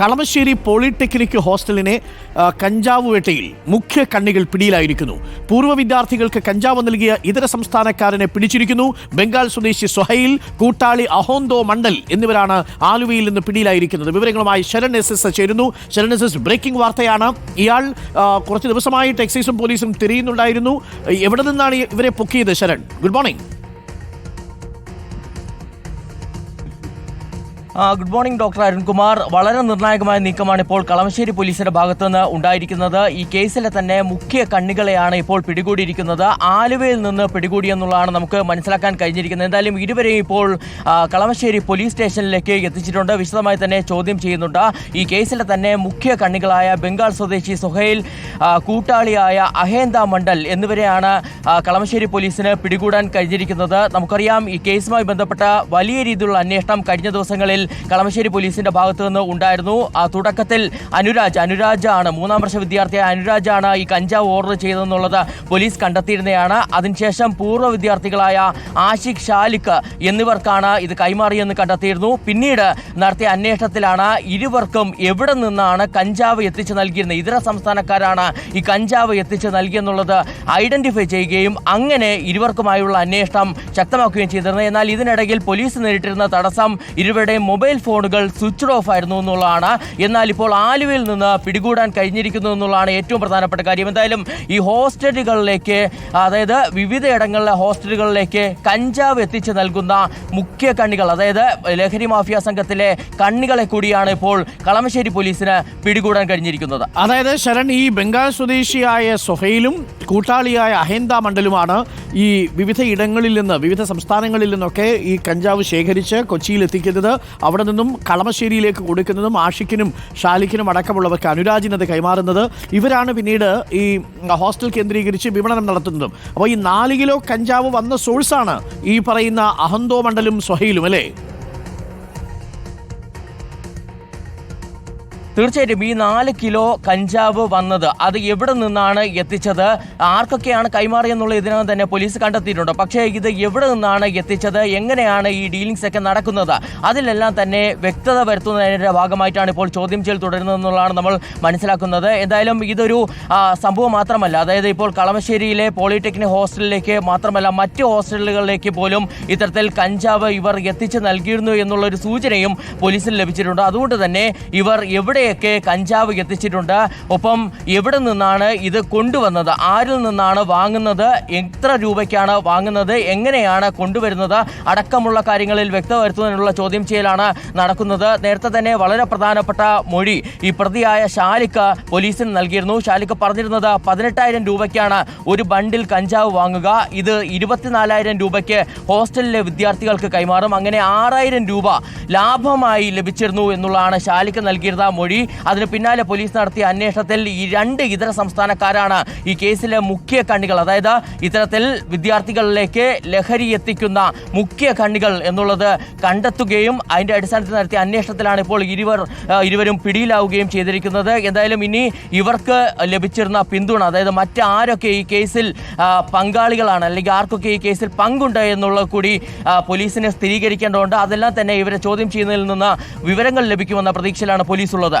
Kalamassery polytechnic ഹോസ്റ്റലിനെ കഞ്ചാവ് വേട്ടയിൽ മുഖ്യ കണ്ണികൾ പിടിയിലായിരിക്കുന്നു. പൂർവ വിദ്യാർത്ഥികൾക്ക് കഞ്ചാവ് നൽകിയ ഇതര സംസ്ഥാനക്കാരനെ പിടിച്ചിരിക്കുന്നു. ബംഗാൾ സ്വദേശി സൊഹൈൽ കൂട്ടാളി അഹോന്തോ മണ്ഡൽ എന്നിവരാണ് ആലുവയിൽ നിന്ന് പിടിയിലായിരിക്കുന്നത്. വിവരങ്ങളുമായി ശരൺ എസ് എസ് ചേരുന്നു. ശരൺ എസ് എസ് ബ്രേക്കിംഗ് വാർത്തയാണ്. ഇയാൾ കുറച്ച് ദിവസമായിട്ട് എക്സൈസും പോലീസും തിരിയുന്നുണ്ടായിരുന്നു. എവിടെ നിന്നാണ് ഇവരെ പൊക്കിയത് Sharan? Good morning. Good morning doctor Arunkumar. വളരെ നിർണായകമായ നീക്കമാണ് ഇപ്പോൾ കളമശ്ശേരി പോലീസിന്റെ ഭാഗത്തുനിന്ന് ഉണ്ടായിരിക്കുന്നത്. ഈ കേസിലെ തന്നെ മുഖ്യ കണ്ണികളെയാണ് ഇപ്പോൾ പിടികൂടിയിരിക്കുന്നത്. ആലുവയിൽ നിന്ന് പിടികൂടിയെന്നുള്ളതാണ് നമുക്ക് മനസ്സിലാക്കാൻ കഴിഞ്ഞിരിക്കുന്നത്. എന്തായാലും ഇരുവരെയും ഇപ്പോൾ കളമശ്ശേരി പോലീസ് സ്റ്റേഷനിലേക്ക് എത്തിച്ചിട്ടുണ്ട്. വിശദമായി തന്നെ ചോദ്യം ചെയ്യുന്നുണ്ട്. ഈ കേസിലെ തന്നെ മുഖ്യ കണ്ണികളായ ബംഗാൾ സ്വദേശി സുഹൈൽ കൂട്ടാളിയായ അഹേന്ദ മണ്ഡൽ എന്നിവരെയാണ് കളമശ്ശേരി പോലീസിന് പിടികൂടാൻ കഴിഞ്ഞിരിക്കുന്നത്. നമുക്കറിയാം ഈ കേസുമായി ബന്ധപ്പെട്ട വലിയ രീതിയിലുള്ള അന്വേഷണം കഴിഞ്ഞ ദിവസങ്ങളിൽ കളമശ്ശേരി പോലീസിന്റെ ഭാഗത്തു നിന്ന് ഉണ്ടായിരുന്നു. തുടക്കത്തിൽ അനുരാജ് അനുരാജ് ആണ് മൂന്നാം വർഷ വിദ്യാർത്ഥിയായ അനുരാജാണ് ഈ കഞ്ചാവ് ഓർഡർ ചെയ്തതെന്നുള്ളത് പോലീസ് കണ്ടെത്തിയിരുന്നതാണ്. അതിനുശേഷം പൂർവ വിദ്യാർത്ഥികളായ ആഷിഖ് ഷാലിഖ് എന്നിവർക്കാണ് ഇത് കൈമാറിയെന്ന് കണ്ടെത്തിയിരുന്നു. പിന്നീട് നടത്തിയ അന്വേഷണത്തിലാണ് ഇരുവർക്കും എവിടെ നിന്നാണ് കഞ്ചാവ് എത്തിച്ചു നൽകിയിരുന്നത്. ഇതര സംസ്ഥാനക്കാരാണ് ഈ കഞ്ചാവ് എത്തിച്ചു നൽകിയെന്നുള്ളത് ഐഡന്റിഫൈ ചെയ്യുകയും അങ്ങനെ ഇരുവർക്കുമായുള്ള അന്വേഷണം ശക്തമാക്കുകയും ചെയ്തിരുന്നത് എന്നാൽ ഇതിനിടയിൽ പോലീസ് നേരിട്ടിരുന്ന തടസ്സം ഇരുവരുടെയും മൊബൈൽ ഫോണുകൾ സ്വിച്ച് ഓഫ് ആയിരുന്നു എന്നുള്ളതാണ്. എന്നാൽ ഇപ്പോൾ ആലുവയിൽ നിന്ന് പിടികൂടാൻ കഴിഞ്ഞിരിക്കുന്നു എന്നുള്ളതാണ് ഏറ്റവും പ്രധാനപ്പെട്ട കാര്യം. എന്തായാലും ഈ ഹോസ്റ്റലുകളിലേക്ക് അതായത് വിവിധ ഇടങ്ങളിലെ ഹോസ്റ്റലുകളിലേക്ക് കഞ്ചാവ് എത്തിച്ചു നൽകുന്ന മുഖ്യ കണ്ണികൾ അതായത് ലഹരി മാഫിയ സംഘത്തിലെ കണ്ണികളെ കൂടിയാണ് ഇപ്പോൾ കളമശ്ശേരി പോലീസിന് പിടികൂടാൻ കഴിഞ്ഞിരിക്കുന്നത്. അതായത് ശരൺ ഈ ബംഗാൾ സ്വദേശിയായ സൊഹൈലും കൂട്ടാളിയായ അഹേന്ദ മണ്ഡലുമാണ് ഈ വിവിധ ഇടങ്ങളിൽ നിന്ന് വിവിധ സംസ്ഥാനങ്ങളിൽ നിന്നൊക്കെ ഈ കഞ്ചാവ് ശേഖരിച്ച് കൊച്ചിയിൽ എത്തിക്കുന്നത്. അവിടെ നിന്നും കളമശ്ശേരിയിലേക്ക് കൊടുക്കുന്നതും ആഷിക്കിനും ഷാലിക്കിനും അടക്കമുള്ളവർക്ക് അനുരാജിനത് കൈമാറുന്നത്. ഇവരാണ് പിന്നീട് ഈ ഹോസ്റ്റൽ കേന്ദ്രീകരിച്ച് വിപണനം നടത്തുന്നതും. അപ്പോൾ ഈ നാല് കിലോ കഞ്ചാവ് വന്ന സോഴ്സാണ് ഈ പറയുന്ന അഹന്തോ മണ്ഡലും സൊഹയിലും അല്ലേ? തീർച്ചയായിട്ടും ഈ നാല് കിലോ കഞ്ചാവ് വന്നത് അത് എവിടെ നിന്നാണ് എത്തിച്ചത്? ആർക്കൊക്കെയാണ് കൈമാറിയെന്നുള്ള ഇതിനകം തന്നെ പോലീസ് കണ്ടെത്തിയിട്ടുണ്ട്. പക്ഷേ ഇത് എവിടെ നിന്നാണ് എത്തിച്ചത്? എങ്ങനെയാണ് ഈ ഡീലിങ്സ് ഒക്കെ നടക്കുന്നത്? അതിലെല്ലാം തന്നെ വ്യക്തത വരുത്തുന്നതിന്റെ ഭാഗമായിട്ടാണ് ഇപ്പോൾ ചോദ്യം ചെയ്യൽ തുടരുന്നതെന്നുള്ളതാണ് നമ്മൾ മനസ്സിലാക്കുന്നത്. എന്തായാലും ഇതൊരു സംഭവം മാത്രമല്ല. അതായത് ഇപ്പോൾ കളമശ്ശേരിയിലെ പോളിടെക്നിക് ഹോസ്റ്റലിലേക്ക് മാത്രമല്ല മറ്റ് ഹോസ്റ്റലുകളിലേക്ക് പോലും ഇത്തരത്തിൽ കഞ്ചാവ് ഇവർ എത്തിച്ച് നൽകിയിരുന്നു എന്നുള്ളൊരു സൂചനയും പോലീസിന് ലഭിച്ചിട്ടുണ്ട്. അതുകൊണ്ട് തന്നെ ഇവർ എവിടെയൊക്കെ കഞ്ചാവ് എത്തിച്ചിട്ടുണ്ട്? ഒപ്പം എവിടെ നിന്നാണ് ഇത് കൊണ്ടുവന്നത്? ആരിൽ നിന്നാണ് വാങ്ങുന്നത്? എത്ര രൂപയ്ക്കാണ് വാങ്ങുന്നത്? എങ്ങനെയാണ് കൊണ്ടുവരുന്നത്? അടക്കമുള്ള കാര്യങ്ങളിൽ വ്യക്തത വരുത്തുന്നതിനുള്ള ചോദ്യം ചെയ്യലാണ് നടക്കുന്നത്. നേരത്തെ തന്നെ വളരെ പ്രധാനപ്പെട്ട മൊഴി ഈ പ്രതിയായ ഷാലിക്ക് പോലീസിന് നൽകിയിരുന്നു. ഷാലിക്ക് പറഞ്ഞിരുന്നത് പതിനെട്ടായിരം രൂപയ്ക്കാണ് ഒരു ബണ്ടിൽ കഞ്ചാവ് വാങ്ങുക. ഇത് ഇരുപത്തിനാലായിരം രൂപയ്ക്ക് ഹോസ്റ്റലിലെ വിദ്യാർത്ഥികൾക്ക് കൈമാറും. അങ്ങനെ ആറായിരം രൂപ ലാഭമായി ലഭിച്ചിരുന്നു എന്നുള്ളതാണ് ഷാലിക്ക് നൽകിയിരുന്ന മൊഴി. അതിന് പിന്നാലെ പോലീസ് നടത്തിയ അന്വേഷണത്തിൽ ഈ രണ്ട് ഇതര സംസ്ഥാനക്കാരാണ് ഈ കേസിലെ മുഖ്യ കണ്ണികൾ. അതായത് ഇത്തരത്തിൽ വിദ്യാർത്ഥികളിലേക്ക് ലഹരി എത്തിക്കുന്ന മുഖ്യ കണ്ണികൾ എന്നുള്ളത് കണ്ടെത്തുകയും അതിന്റെ അടിസ്ഥാനത്തിൽ നടത്തിയ അന്വേഷണത്തിലാണ് ഇപ്പോൾ ഇരുവർ ഇരുവരും പിടിയിലാവുകയും ചെയ്തിരിക്കുന്നത്. എന്തായാലും ഇനി ഇവർക്ക് ലഭിച്ചിരുന്ന പിന്തുണ അതായത് മറ്റാരൊക്കെ ഈ കേസിൽ പങ്കാളികളാണ് അല്ലെങ്കിൽ ആർക്കൊക്കെ ഈ കേസിൽ പങ്കുണ്ട് എന്നുള്ളത് കൂടി പോലീസിനെ സ്ഥിരീകരിക്കേണ്ടതുണ്ട്. അതെല്ലാം തന്നെ ഇവരെ ചോദ്യം ചെയ്യുന്നതിൽ നിന്ന് വിവരങ്ങൾ ലഭിക്കുമെന്ന പ്രതീക്ഷയിലാണ് പോലീസ് ഉള്ളത്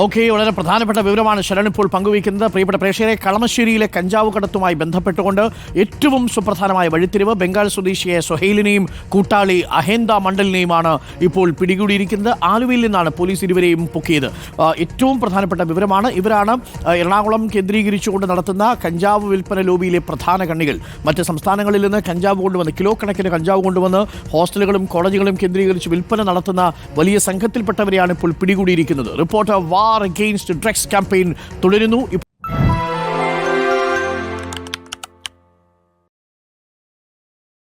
ഓക്കെ വളരെ പ്രധാനപ്പെട്ട വിവരമാണ് ശരൺ ഇപ്പോൾ പങ്കുവയ്ക്കുന്നത്. പ്രിയപ്പെട്ട പ്രേക്ഷകരെ കളമശ്ശേരിയിലെ കഞ്ചാവ് കടത്തുമായി ബന്ധപ്പെട്ടുകൊണ്ട് ഏറ്റവും സുപ്രധാനമായ വഴിത്തിരിവ് ബംഗാൾ സ്വദേശിയായ സൊഹൈലിനെയും കൂട്ടാളി അഹേന്ദ മണ്ഡലിനെയുമാണ് ഇപ്പോൾ പിടികൂടിയിരിക്കുന്നത്. ആലുവയിൽ നിന്നാണ് പോലീസ് ഇരുവരെയും പൊക്കിയത്. ഏറ്റവും പ്രധാനപ്പെട്ട വിവരമാണ് ഇവരാണ് എറണാകുളം കേന്ദ്രീകരിച്ചുകൊണ്ട് നടത്തുന്ന കഞ്ചാവ് വിൽപ്പന ലോബിയിലെ പ്രധാന കണ്ണികൾ. മറ്റ് സംസ്ഥാനങ്ങളിൽ നിന്ന് കഞ്ചാവ് കൊണ്ടുവന്ന് കിലോ കണക്കിന് കഞ്ചാവ് കൊണ്ടുവന്ന് ഹോസ്റ്റലുകളും കോളേജുകളും കേന്ദ്രീകരിച്ച് വിൽപ്പന നടത്തുന്ന വലിയ സംഘത്തിൽപ്പെട്ടവരെയാണ് ഇപ്പോൾ പിടികൂടിയിരിക്കുന്നത്. Reporter war against drugs campaign തുടരുന്നു.